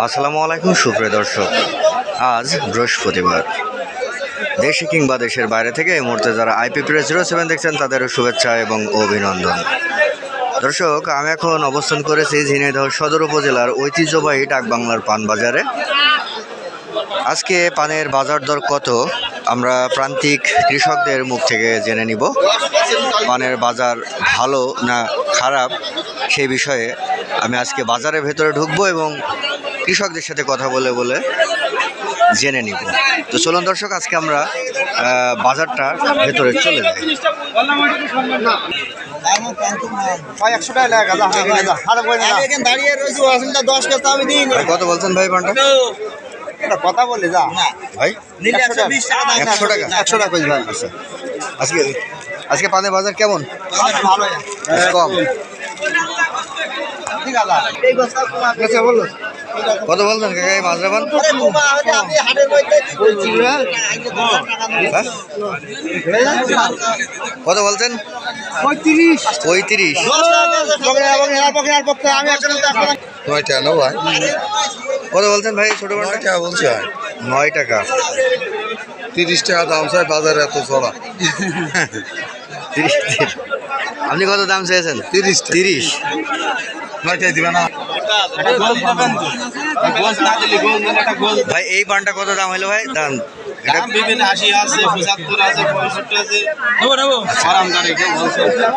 আসসালামু আলাইকুম, সুপ্রিয় দর্শক। আজ বৃহস্পতিবার। দেশে কিংবা দেশের বাইরে থেকে এই মুহূর্তে যারা আইপি প্রেস জিরো সেভেন দেখছেন, তাদেরও শুভেচ্ছা এবং অভিনন্দন। দর্শক, আমি এখন অবস্থান করেছি ঝিনাইদহ সদর উপজেলার ঐতিহ্যবাহী ডাকবাংলার পান বাজারে আজকে পানের বাজার দর কত, আমরা প্রান্তিক কৃষকদের মুখ থেকে জেনে নিব। পানের বাজার ভালো না খারাপ, সেই বিষয়ে আমি আজকে বাজারের ভেতরে ঢুকবো এবং কৃষকদের সাথে কথা বলে বলে জেনে নিব। তো চলুন দর্শক আজকে আমরা আহ, বাজারটার ভেতরে চলে যাই। একশো টাকা লাগা যা যা হারে বই না এখানে দাঁড়িয়ে রয়েছি অসুবিধা আমি কত বলছেন ভাই পানটা কথা বলে যা। ভাই? একশো টাকা। একশো টাকা? একশো টাকা ভাই। আচ্ছা। আজকে আজকে পানের বাজার কেমন? ভালো কম। ঠিক আছে আচ্ছা বলো। কত বলছেন কাকা এই মাজরা পান? আপনি হাটের মধ্যে বলছি হ্যাঁ কত বলছেন? পঁয়ত্রিশ। পঁয়ত্রিশ। আমি একটা নয়টা ভাই? কত বলছেন ভাই ছোট পানটা নয়টা বলছে ভাই। নয় টাকা তিরিশ টাকা দাম চাই বাজারে এত চড়া আপনি কত দাম চেয়েছেন? তিরিশ তিরিশ। নয়টায় দিবে না। ভাই এই পানটা কত দাম হলো ভাই? দাম। এটা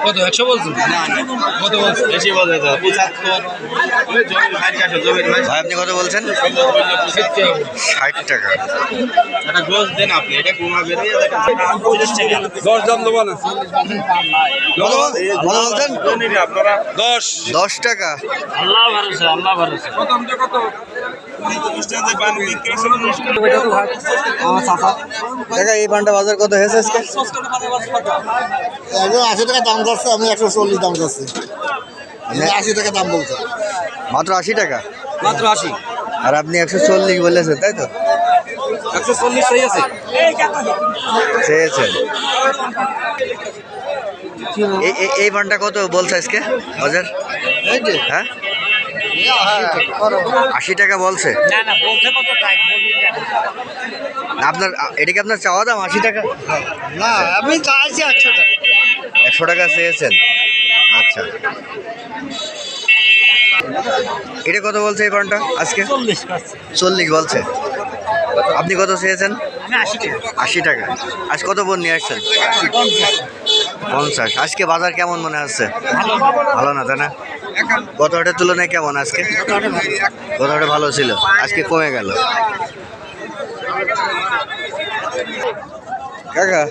কত একশো বলছো? কত বলছো? বেশি বলছে তো পঁচাত্তর। ভাই। আপনি কত বলছেন? ষাট টাকা। একটা গোস দেন আপনি এটা টাকা। দশ দাম দেবো না। কত কত বলছেন? আপনারা দশ। দশ টাকা। আল্লাহ ভরসা আল্লাহ ভরসা। টাকা এই পানটা বাজার কত হয়েছে আজকে? একজন আশি টাকা দাম যাচ্ছে আমি একশো চল্লিশ দাম যাচ্ছি আশি টাকা দাম বলছে। মাত্র আশি টাকা? মাত্র আশি। আর আপনি একশো চল্লিশ বলেছেন তাই তো? একশো চল্লিশ আছে। এই পানটা কত বলছে আজকে? বাজার? হ্যাঁ? আশি টাকা বলছে। আপনার এটা কি আপনার চাওয়া দাম আশি টাকা? না আমি চাইছি একশো টাকা। একশো টাকা চেয়েছেন? আচ্ছা। এটা কত বলছে এই পানটা আজকে? চল্লিশ চল্লিশ বলছে। আপনি কত চেয়েছেন? আশি টাকা। আশি টাকা। আজ কত বোন নিয়ে আসছেন? পঞ্চাশ। আজকে বাজার কেমন মনে হচ্ছে? ভালো না তাই না? গত হাটের তুলনায় কেমন আজকে? গত হাটে ভালো ছিল। আজকে কমে গেল। কাকা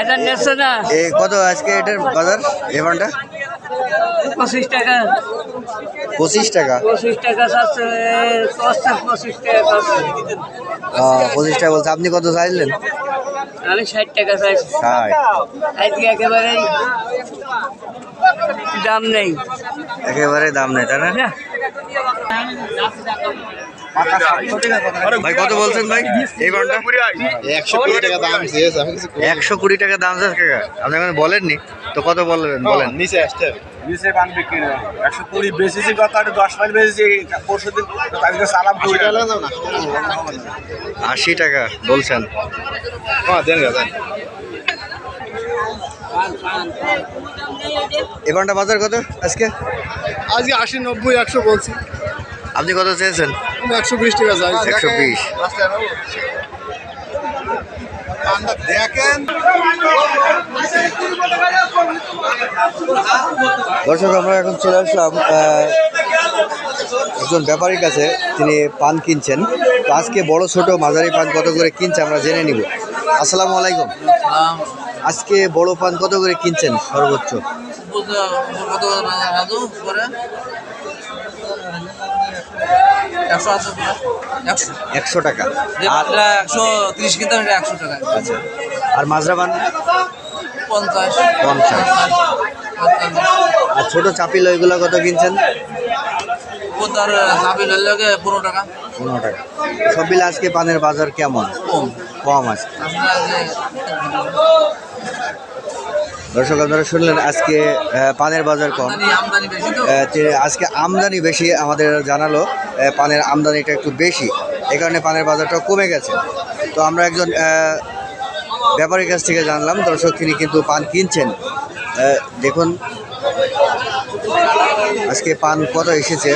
এটা নেছো না। এই কত আজকে এটার বাজার এই পঁচিশ টাকা। পঁচিশ টাকা? পঁচিশ টাকা পঁচিশ টাকা পঁচিশ টাকা বলছে। আপনি কত চাইলেন? আমি ষাট টাকা চাইছি ষাট। আজকে একেবারে দাম নেই। একেবারে দাম নেই তাই না? ভাই কত বলছেন ভাই? এই পানটা একশো কুড়ি টাকা দাম একশো কুড়ি টাকা দাম কাকা। আপনি এখন বলেননি তো কত বলবেন বলেন। নিচে আসতে নিচে পান বিক্রি একশো কুড়ি বেশিছি আট দশ মাইল বেশিছি পরশু দিন তাদেরকে সালাম করি আশি টাকা বলছেন। হ্যাঁ দেন। এই বাজার কত আজকে? আজকে আশি নব্বই একশো বলছি। আপনি কত চেয়েছেন? একশো বিশ টাকা যাই একশো বিশ। দেখেন। দর্শক আমরা এখন চলে আসলাম একজন ব্যাপারীর কাছে। তিনি পান কিনছেন। তো আজকে বড় ছোট মাঝারি পান কত করে কিনছে আমরা জেনে নিব। আসসালামু আলাইকুম। আজকে বড় পান কত করে কিনছেন সর্বোচ্চ? একশো টাকা। একশো তিরিশ কিনতাম এটা একশো টাকা আচ্ছা। আর মাজরা পান পঞ্চাশ। পঞ্চাশ আর ছোট চাপিল ওইগুলো কত কিনছেন? পনেরো টাকা। পনেরো টাকা। সব মিলে আজকে পানের বাজার কেমন? কম আছে। দর্শক, আপনারা শুনলেন আজকে পানের বাজার কম। আজকে আমদানি বেশি আমাদের জানালো। পানের আমদানিটা একটু বেশি। এই কারণে পানের বাজারটা কমে গেছে। তো আমরা একজন ব্যাপারীর কাছ থেকে জানলাম। দর্শক, তিনি কিন্তু পান কিনছেন। দেখুন, আজকে পান কত এসেছে?